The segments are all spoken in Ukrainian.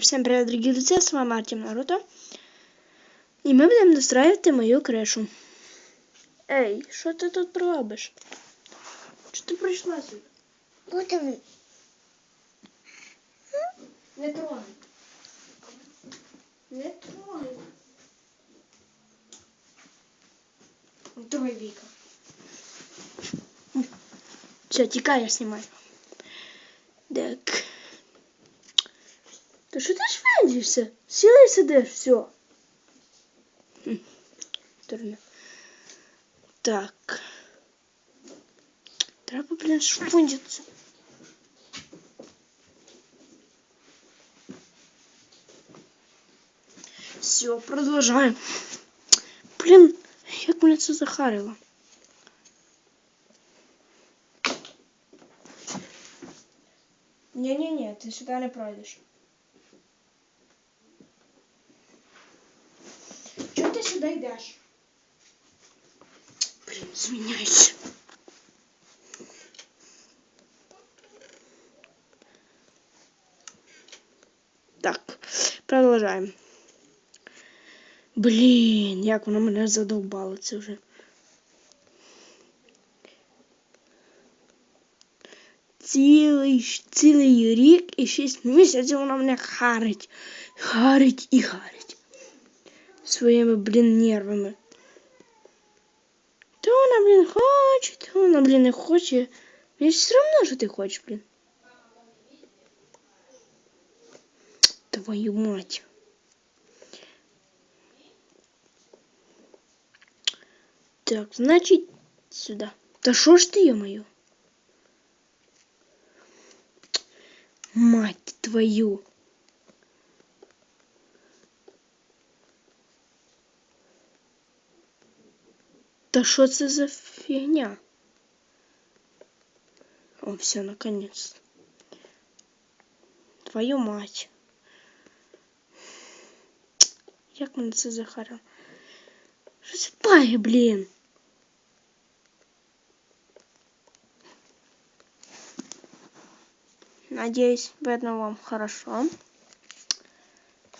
Всем привет, дорогие друзья, с вами Артем Наруто. І ми будемо достраивати мою кришу. Ей, що ти тут робиш? Чи ти прийшла сюди? Будем Не трогай. Не трогай. Не трогай Віка. Все, тікай, я знімаю. Так. Та що ти швендишся? Сіла і сидиш, все. Дурно. Так. Треба, блін, швендитися. Все, продовжаємо. Блін, як мене це захарило. Ні-ні-ні, ти сюди не пройдеш. Сюди? Блін, зміняйся. Так, продовжаємо. Блін, як воно мене задовбало це вже. Цілий, цілий рік і шість місяців вона мене харить. Харить і харить. Своїми, блін, нервами. То вона, блін, хоче, то вона, блін, не хоче. Мені ж все одно, що ти хочеш, блін. Твою мать. Так, значить, сюди. Та що ж ти, ё-моё? Мать твою. Та що це за фігня? О, все, наконец. Твою мать. Як мене це захарило? Що це пає, блін? Надеюсь, видно вам хорошо.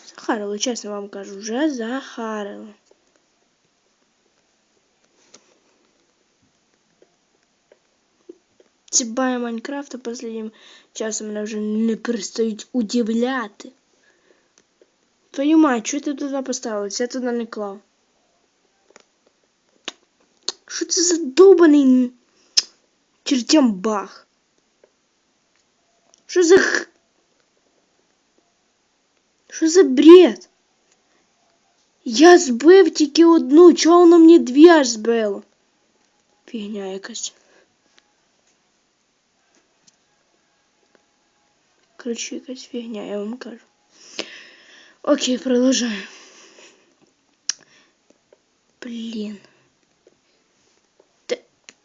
Захарило, честно вам кажу, вже захарило. Ці баї Майнкрафта останнім часом мене вже не перестають удивляти. Твою мать, що ти туди поставив? Це туди не клав. Що це за довбаний чертям бах? Що за х... Що за бред? Я збив тільки одну, чого воно мені дві аж збило? Фігня якась. Короче, якась фігня, я вам кажу. Окей, продовжаємо. Блін. Та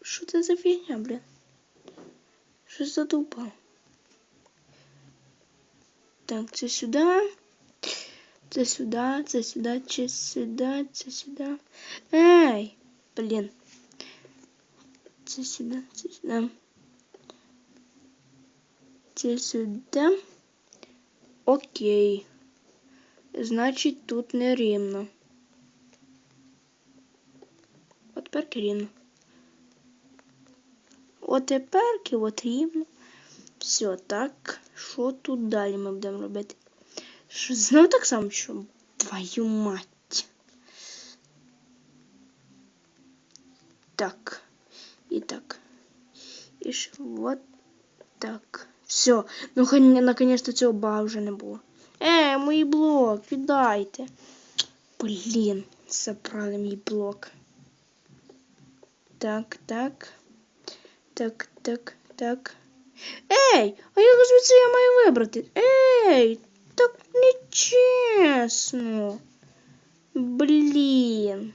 що це за фігня, блін? Що за дупа? Так, це сюди. Це сюди, це сюди, це сюди, це сюди. Ей! Блін. Це сюди, це сюди. Сюди. Окей. Значить, тут не рівно. От тепер рівно. От тепер от рівно. Все, так. Що тут далі ми будемо робити? Що знову так само, що твою мать. Так. І так. І ж вот так. Все. Ну, хай наконец-то цього бага вже не було. Е, мій блок, віддайте. Блін, забрали мій блок. Так, так. Так, так, так. Ей, а як звідси я маю вибрати? Ей, так нечесно. Блін.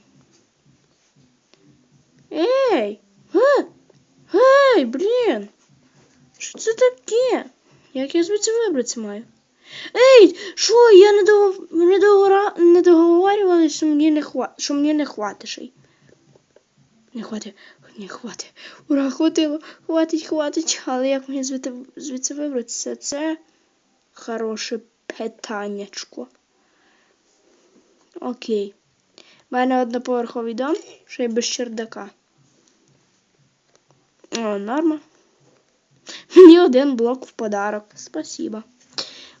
Ей! Га! Ей, блін! Що це таке? Як я звідси вибратися маю? Ей, що, я не, до... не, догора... не договорювали, що мені не, хва... що мені не хватить. Не хватить, не хватить. Ура, хватило, хватить, хватить. Але як мені звідти, звідси вибратися? Це хороше питаннячко. Окей. У мене одноповерховий дом, ще й без чердака. О, норма. Мені один блок в подарок. Спасибо.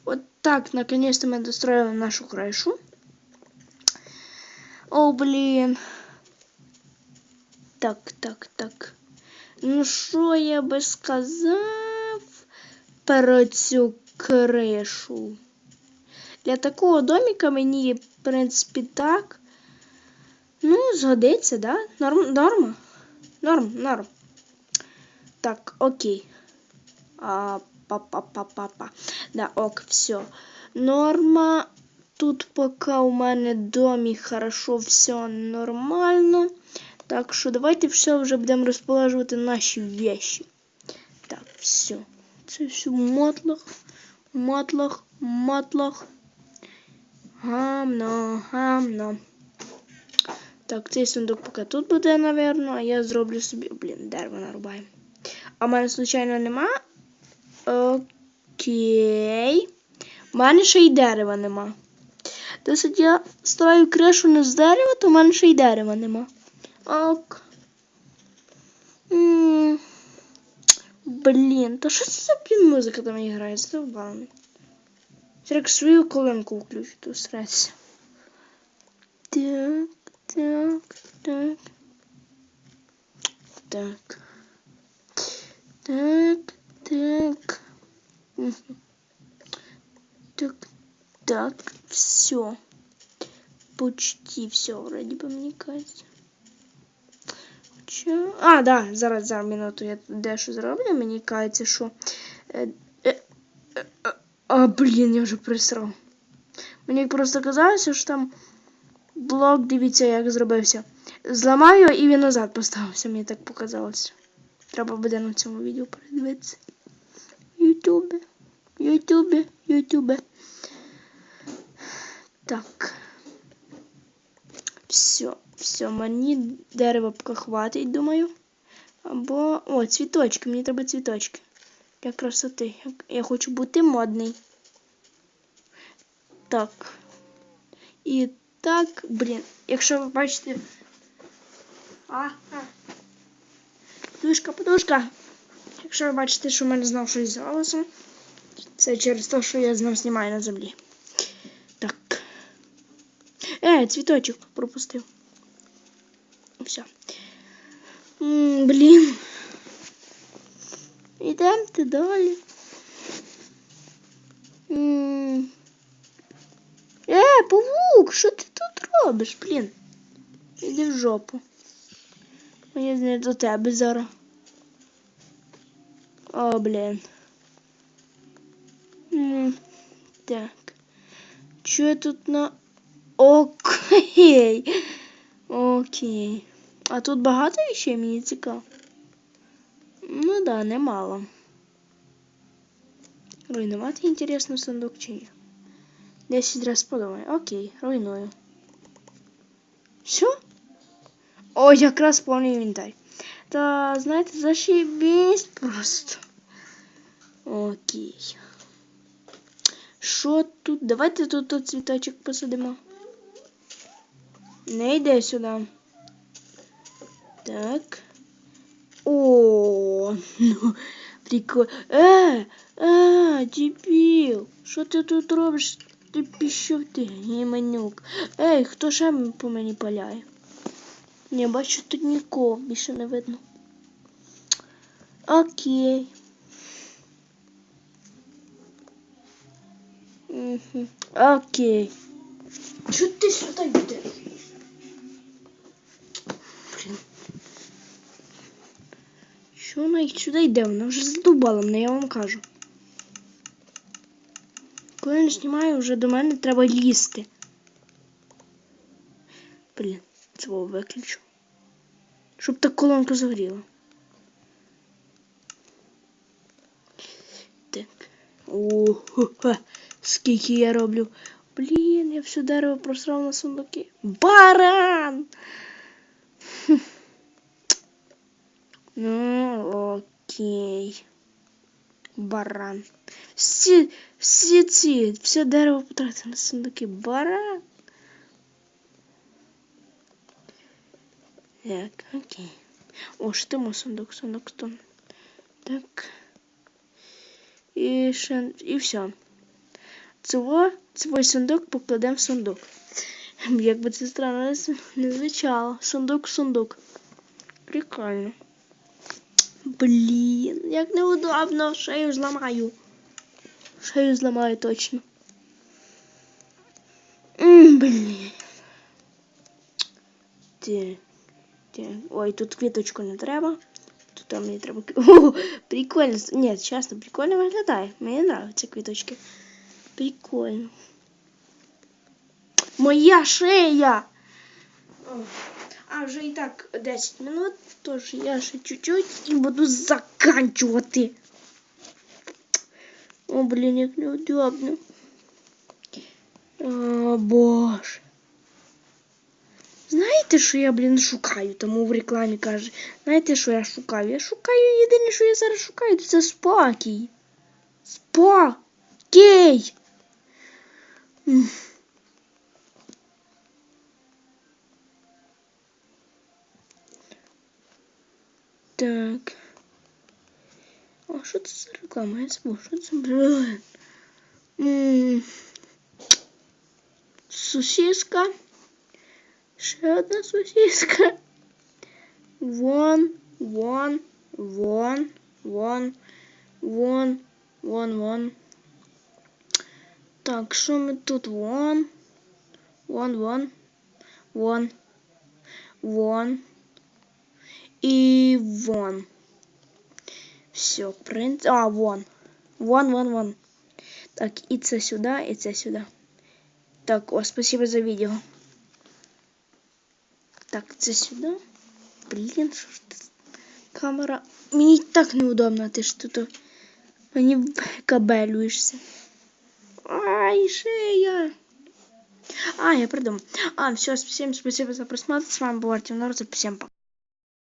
Вот так, наконец-то мы достроили нашу крышу. О, блин. Так, так, так. Ну, що я би сказав про цю кришу? Для такого домика мені, в принципі, так. Ну, згодиться, да? Норм, норма? Норм, норм. Так, окей. А, па-па-па-па-па. Да, ок, все. Норма. Тут поки у мене домі хорошо, все нормально. Так що давайте все вже будемо розположувати наші вещи. Так, все. Це все мотлох, мотлох, мотлох. Гамно, гамно. Так, цей сундук поки тут буде, напевно, а я зроблю собі. Блін, дерево нарубаємо. А в мене, случайно, нема. Окей. У мене ще й дерева нема. Досить я стараю кришу не з дерева, то в мене ще й дерева нема. Ок. Блін, то що це за блін музика там грає? Задовбали. Як свою колонку включу, то. Так, так, так. Так. Так, так. Мгм. Так, так, все. Почти все, вроде бы, мне кажется. Чо? А, да, зараз, зараз, минуту, я дещо зроблю, мені кажеться, що... Е, е, е, а, блін, я вже присрав. Мені просто казалося, що там блок, дивіться, як зробився. Зламаю і він назад поставився, мені так показалося. Треба буде на цьому відео передивитися. Ютубе. Ютубе, Ютубе. Так. Все, все, мені дерева поки хватить, думаю. Або. О, цвіточки, мені треба цвіточки. Для красоти. Я- Я хочу бути модний. Так. І так, блін, якщо ви бачите. А, а. Подушка, подушка. Якщо ви бачите, що в мене знов щось з голосом, це через те, що я знов знімаю на землі. Так. Е, цвіточок пропустив. Все. М, Блін. Ідемте далі. М. Е, павук, що ти тут робиш, блін? Іди в жопу. Мені не до тебе зараз. О, блін. М, Так. Що я тут на. Окей. Окей. А тут багато ще мені цікаво. Ну да, немало. Руйнувати інтересно сундук чи ні? Десять раз подумай. Окей, руйную. Все? О, якраз повний інвентар. Та, знаєте, зашибісь просто. Окей. Що тут? Давайте тут, тут цвіточок посадимо. Не йде сюди. Так. О, ну, прикольно. Е, е, дебіл. Що ти тут робиш? Ти пішов ти, гіманюк. Ей, хто ще по мені паляє? Не бачу тут нікого, більше не видно. Окей. Угу. Окей. Чого ти сюди йдеш? Що вона їх сюди йде? Вона вже задубала мене, я вам кажу. Коли я не знімаю, вже до мене треба лізти. Блін, цього виключу. Щоб та колонка загоріла. Так. О, ха, скільки я роблю. Блін, я все дерево просрав на сундуки. Баран! Ну, окей. Баран. Всі, всі ці, все дерево потратили на сундуки. Баран. Так, окей. О, що там сундук, сундук там. Так. І ще, і все. Цього, цей сундук покладемо в сундук. Як би це странно не звучало. Сундук, сундук. Прикольно. Блін, як неудобно, шею зламаю. Шею зламаю точно. М, Блін. Ти, ти. Ой, тут квіточку не треба. Тут мені треба. О, прикольно. Ні, чесно, прикольно виглядає. Мені нравятся квіточки. Прикольно. Моя шея! О, А вже і так 10 минут, тож я ще чуть-чуть і буду заканчувати. О, блін, як неудобно. О, боже. Знаєте, що я, блін, шукаю? Тому в рекламі каже. Знаєте, що я шукаю? Я шукаю єдине, що я зараз шукаю, це спокій. Спокій. Так. А що це за реклама? Я забув, що це, блин. М. Сосиска. Ще одна сосиска. Вон, вон, вон, вон, вон, вон, вон. Так, що ми тут? Вон, вон, вон, вон, вон І вон. Все, принц. А, вон. Вон, вон, вон. Так, і це сюди, і це сюди. Так, о, спасибо за відео. Так, це сюди. Блін, що ж це? Камера. Мені так неудобно, ти ж тут. Мені кабелюєшся. Ай, шея. А, я придумал. А, все, всем спасибо за просмотр. С вами был Артем Норзов. Всем пока.